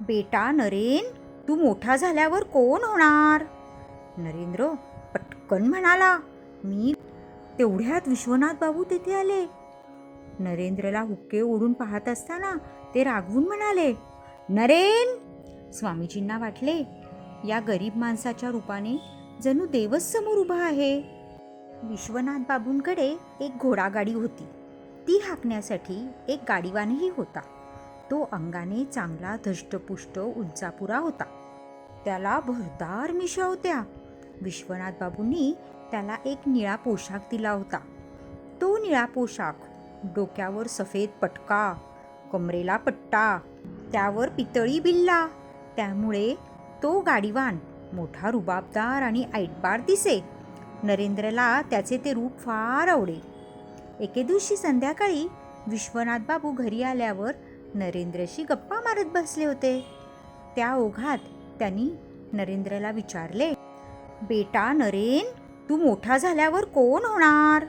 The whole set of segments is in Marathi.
बेटा नरेन तू मोठा झाल्यावर कोण होणार? नरेंद्र पटकन म्हणाला मी तेवढ्यात विश्वनाथ बाबू तेथे आले. नरेंद्रला हुक्के ओढून पाहत असताना ते रागवून म्हणाले नरेन! स्वामीजींना वाटले या गरीब माणसाच्या रूपाने जणू देवच समोर उभा आहे. विश्वनाथ बाबूंकडे एक घोडागाडी होती. ती हाकण्यासाठी एक गाडीवानही होता. तो अंगाने चांगला धष्टपुष्ट उंचापुरा होता. त्याला भरदार मिशा होत्या. विश्वनाथ बाबूंनी त्याला एक निळा पोशाख दिला होता. तो निळा पोशाख डोक्यावर सफेद पटका कमरेला पट्टा त्यावर पितळी बिल्ला त्यामुळे तो गाडीवान मोठा रुबाबदार आणि ऐटबार दिसे. नरेंद्रला त्याचे ते रूप फार आवडे. एके दिवशी संध्याकाळी विश्वनाथ बाबू घरी आल्यावर नरेंद्रशी गप्पा मारत बसले होते. त्या ओघात त्यांनी नरेंद्रला विचारले बेटा नरेन तू मोठा झाल्यावर कोण होणार?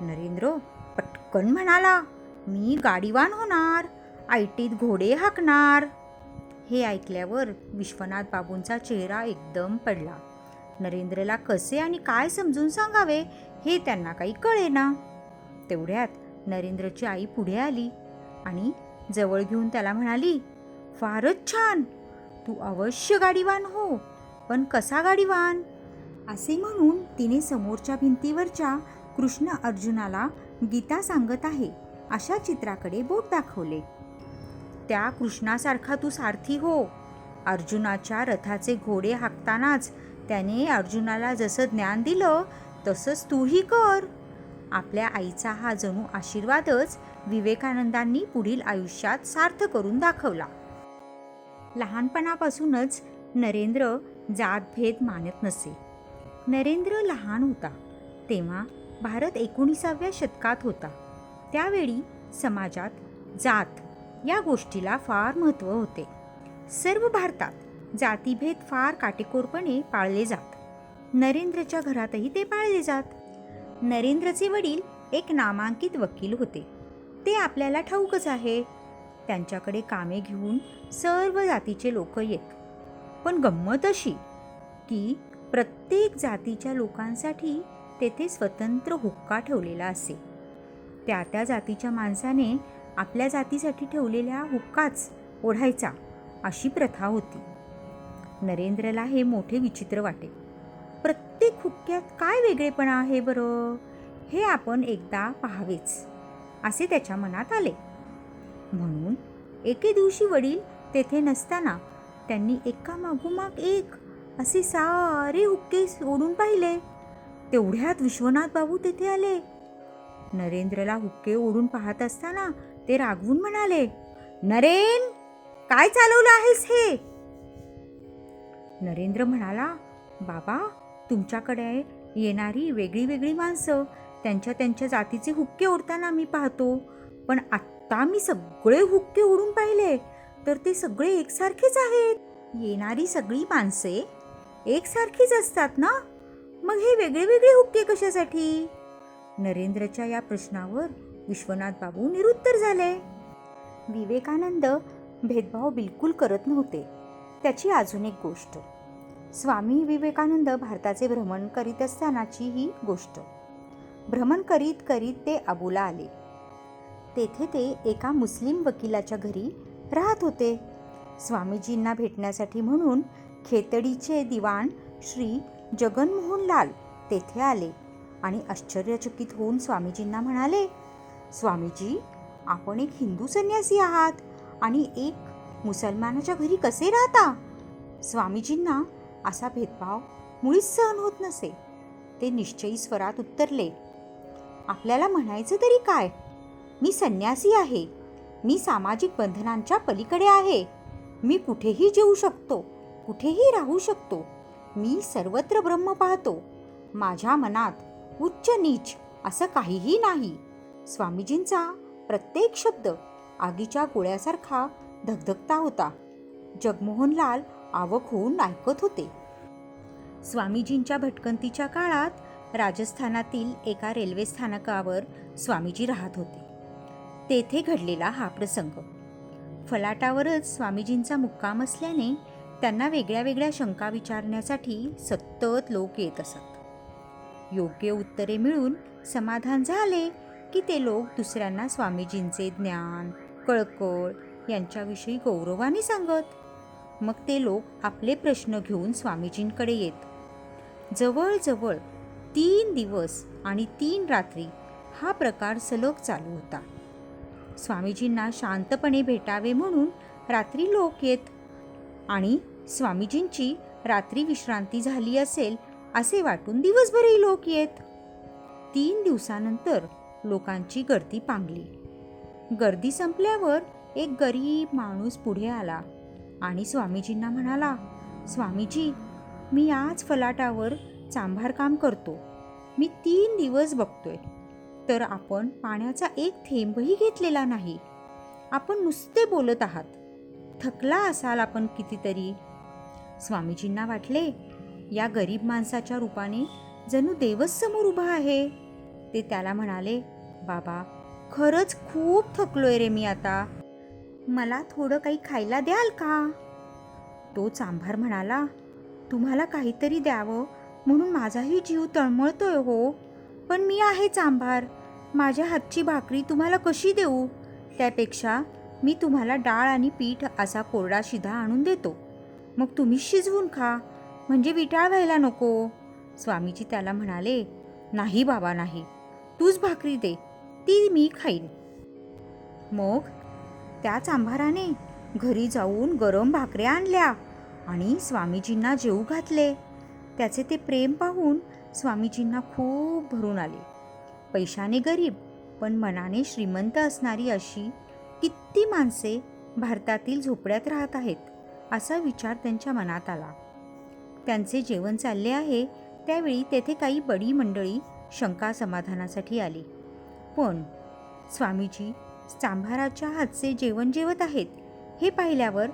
नरेंद्र पटकन म्हणाला मी गाडीवान होणार आयटीत घोडे हाकणार. हे ऐकल्यावर विश्वनाथ बाबूंचा चेहरा एकदम पडला. नरेंद्रला कसे आणि काय समजून सांगावे हे त्यांना काही कळेना. तेवढ्यात नरेंद्रची आई पुढे आली आणि जवळ घेऊन त्याला म्हणाली फारच छान. तू अवश्य गाडीवान हो. पण कसा गाडीवान? असे म्हणून तिने समोरच्या भिंतीवरच्या कृष्ण अर्जुनाला गीता सांगत आहे अशा चित्राकडे बोट दाखवले. त्या कृष्णासारखा तू सारथी हो. अर्जुनाच्या रथाचे घोडे हाकतानाच त्याने अर्जुनाला जसं ज्ञान दिलं तसंच तूही कर. आपल्या आईचा हा जणू आशीर्वादच विवेकानंदांनी पुढील आयुष्यात सार्थ करून दाखवला. लहानपणापासूनच नरेंद्र जातभेद मानत नसे. नरेंद्र लहान होता. तेव्हा भारत एकोणीसाव्या शतकात होता. त्यावेळी समाजात जात या गोष्टीला फार महत्त्व होते. सर्व भारतात जातीभेद फार काटेकोरपणे पाळले जात. नरेंद्रच्या घरातही ते पाळले जात. नरेंद्रचे वडील एक नामांकित वकील होते. ते आपल्याला ठाऊकच आहे. त्यांच्याकडे कामे घेऊन सर्व जातीचे लोक येत. पण गंमत अशी की प्रत्येक जातीच्या लोकांसाठी तेथे स्वतंत्र हुक्का ठेवलेला असे. त्या त्या जातीच्या माणसाने आपल्या जातीसाठी ठेवलेल्या हुक्काच ओढायचा अशी प्रथा होती. नरेंद्रला हे मोठे विचित्र वाटे. प्रत्येक हुक्क्यात काय वेगळेपणा आहे बरं? हे आपण एकदा पाहावेच असे त्याच्या मनात आले. म्हणून एके दिवशी वडील तेथे नसताना त्यांनी एका मागोमाग एक असे सारे हुक्के ओढून पाहिले. तेवढ्यात विश्वनाथ बाबू तेथे आले. नरेंद्रला हुक्के ओढून पाहत असताना ते रागवून म्हणाले नरेन काय चालवलं आहेस हे? नरेंद्र म्हणाला बाबा तुमच्याकडे येणारी वेगळी वेगळी माणसं त्यांच्या त्यांच्या जातीचे हुक्के ओढताना मी पाहतो. पण आत्ता मी सगळे हुक्के ओढून पाहिले तर ते सगळे एकसारखेच आहेत. येणारी सगळी माणसे एकसारखीच असतात ना? मग हे वेगळे वेगळे हुक्के कशासाठी? नरेंद्रच्या या प्रश्नावर विश्वनाथ बाबू निरुत्तर झाले. विवेकानंद भेदभाव बिलकुल करत नव्हते. त्याची अजून एक गोष्ट. स्वामी विवेकानंद भारताचे भ्रमण करीत असतानाची ही गोष्ट. भ्रमण करीत करीत ते अबुला आले. तेथे ते एका मुस्लिम वकिलाच्या घरी राहत होते. स्वामीजींना भेटण्यासाठी म्हणून खेतडीचे दिवाण श्री जगनमोहनलाल तेथे आले आणि आश्चर्यचकित होऊन स्वामीजींना म्हणाले स्वामीजी आपण एक हिंदू संन्यासी आहात आणि एक मुसलमानाच्या घरी कसे राहता? स्वामीजींना असा भेदभाव मुळीच सहन होत नसे. ते निश्चयी स्वरात उत्तरले आपल्याला म्हणायचं तरी काय? मी संन्यासी आहे. मी सामाजिक बंधनांच्या पलीकडे आहे. मी कुठेही जेऊ शकतो कुठेही राहू शकतो. मी सर्वत्र ब्रह्म पाहतो. माझ्या मनात उच्च नीच असं काहीही नाही. स्वामीजींचा प्रत्येक शब्द आगीच्या गोळ्यासारखा धगधगता होता. जगमोहनलाल आवक होऊन ऐकत होते. स्वामीजींच्या भटकंतीच्या काळात राजस्थानातील एका रेल्वे स्थानकावर स्वामीजी राहत होते. तेथे घडलेला हा प्रसंग. फलाटावरच स्वामीजींचा मुक्काम असल्याने त्यांना वेगळ्या वेगळ्या शंका विचारण्यासाठी सतत लोक येत असत. योग्य उत्तरे मिळून समाधान झाले की ते लोक दुसऱ्यांना स्वामीजींचे ज्ञान कळकळ यांच्याविषयी गौरवाने सांगत मग ते लोक आपले प्रश्न घेऊन स्वामीजींकडे येत. जवळजवळ तीन दिवस आणि तीन रात्री हा प्रकार सलग चालू होता. स्वामीजींना शांतपणे भेटावे म्हणून रात्री लोक येत आणि स्वामीजींची रात्री विश्रांती झाली असेल असे वाटून दिवसभरही लोक येत. तीन दिवसानंतर लोकांची गर्दी पांगली. गर्दी संपल्यावर एक गरीब माणूस पुढे आला. आणि स्वामीजींना म्हणाला स्वामीजी मी आज फलाटावर चांभार काम करतो. मी तीन दिवस बघतोय. तर आपण पाण्याचा एक थेंबही घेतलेला नाही. आपण नुसते बोलत आहात. थकला असाल आपण कितीतरी. स्वामीजींना वाटले या गरीब माणसाच्या रूपाने जणू देवच समोर उभा आहे. ते त्याला म्हणाले बाबा खरंच खूप थकलोय रे मी आता. मला थोडं काही खायला द्याल का? तो चांभार म्हणाला तुम्हाला काहीतरी द्यावं म्हणून माझाही जीव तळमळतोय हो. पण मी आहे चांभार. माझ्या हातची भाकरी तुम्हाला कशी देऊ? त्यापेक्षा मी तुम्हाला डाळ आणि पीठ असा कोरडा शिधा आणून देतो. मग तुम्ही शिजवून खा म्हणजे विटाळ व्हायला नको. स्वामीजी त्याला म्हणाले नाही बाबा नाही. तूच भाकरी दे ती मी खाईन. मग त्याच आंभाराने घरी जाऊन गरम भाकऱ्या आणल्या आणि स्वामीजींना जेऊ घातले. त्याचे ते प्रेम पाहून स्वामीजींना खूप भरून आले. पैशाने गरीब पण मनाने श्रीमंत असणारी अशी किती माणसे भारतातील झोपड्यात राहत आहेत असा विचार त्यांच्या मनात आला. त्यांचे जेवण चालले आहे त्यावेळी तेथे काही बडी मंडळी शंका समाधानासाठी आली. पण स्वामीजी चांभाराच्या हातचे जेवण जेवत आहेत. हे पाहिल्यावर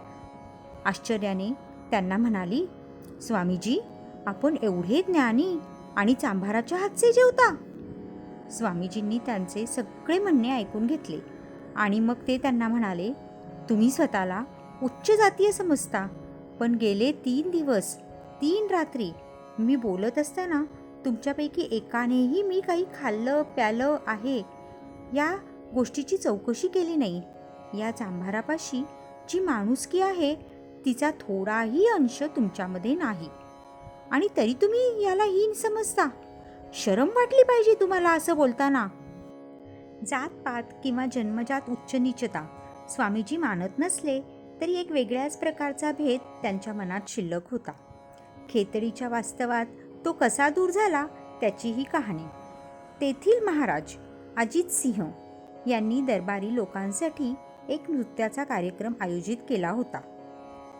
आश्चर्याने त्यांना म्हणाली स्वामीजी आपण एवढे ज्ञानी आणि चांभाराच्या हातचे जेवता? स्वामीजींनी त्यांचे सगळे म्हणणे ऐकून घेतले आणि मग ते त्यांना म्हणाले तुम्ही स्वतःला उच्च जातीय समजता पण गेले तीन दिवस तीन रात्री मी बोलत असताना तुमच्यापैकी एकानेही मी काही खाल्लं प्यालं आहे या गोष्टीची चौकशी केली नाही. या चांभारापाशी जी माणुसकी आहे तिचा थोडाही अंश तुमच्यामध्ये नाही. आणि तरी तुम्ही याला हीन समजता. शरम वाटली पाहिजे तुम्हाला असं बोलताना. जातपात किंवा जन्मजात उच्चनीचता स्वामीजी मानत नसले तरी एक वेगळ्याच प्रकारचा भेद त्यांच्या मनात शिल्लक होता. खेतडीच्या वास्तवात तो कसा दूर झाला त्याची ही कहाणी. तेथील महाराज अजित सिंह यांनी दरबारी लोकांसाठी एक नृत्याचा कार्यक्रम आयोजित केला होता.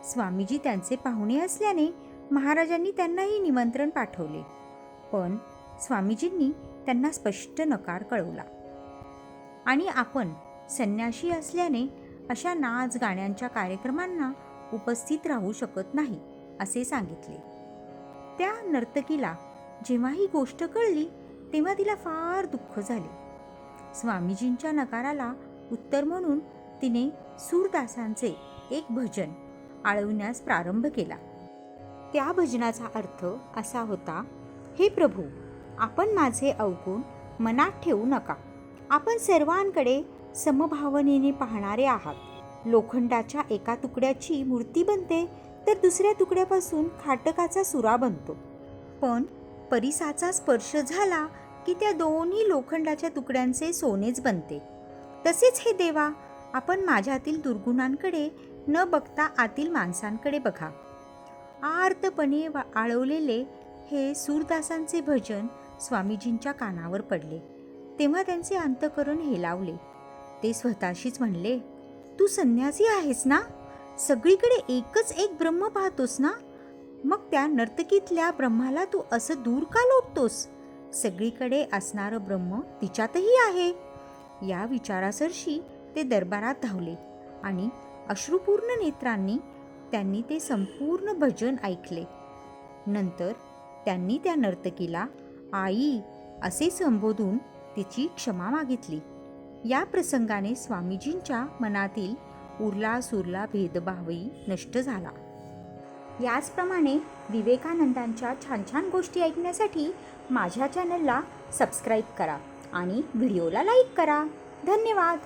स्वामीजी त्यांचे पाहुणे असल्याने महाराजांनी त्यांनाही निमंत्रण पाठवले. पण स्वामीजींनी त्यांना स्पष्ट नकार कळवला. आणि आपण संन्याशी असल्याने अशा नाच गाण्यांच्या कार्यक्रमांना उपस्थित राहू शकत नाही असे सांगितले. त्या नर्तकीला जेव्हा ही गोष्ट कळली तेव्हा तिला फार दुःख झाले. स्वामीजींच्या नकाराला उत्तर म्हणून तिने सूरदासांचे एक भजन आळवण्यास प्रारंभ केला. त्या भजनाचा अर्थ असा होता हे प्रभू आपण माझे अवगुण मनात ठेवू नका. आपण सर्वांकडे समभावनेने पाहणारे आहात. लोखंडाच्या एका तुकड्याची मूर्ती बनते तर दुसऱ्या तुकड्यापासून खाटकाचा सुरा बनतो. पण परिसाचा स्पर्श झाला की त्या दोन्ही लोखंडाच्या तुकड्यांचे सोनेच बनते. तसेच हे देवा आपण माझ्यातील दुर्गुणांकडे न बघता आतील माणसांकडे बघा. आर्तपणे वा- आळवलेले हे सूरदासांचे भजन स्वामीजींच्या कानावर पडले. तेव्हा त्यांचे अंतकरण हेलावले. ते स्वतःशीच म्हणले तू संन्यासी आहेस ना? सगळीकडे एकच एक ब्रह्म पाहतोस ना? मग त्या नर्तकीतल्या ब्रह्माला तू असं दूर का लोटतोस? सगळीकडे असणारं ब्रह्म तिच्यातही आहे. या विचारासरशी ते दरबारात धावले आणि अश्रुपूर्ण नेत्रांनी त्यांनी ते संपूर्ण भजन ऐकले. नंतर त्यांनी त्या नर्तकीला आई असे संबोधून तिची क्षमा मागितली. या प्रसंगाने स्वामीजींच्या मनातील उरला सुरला भेदभावही नष्ट झाला. याचप्रमाणे विवेकानंदांच्या छान छान गोष्टी ऐकण्यासाठी माझ्या चॅनलला सबस्क्राईब करा आणि व्हिडिओला लाईक करा. धन्यवाद.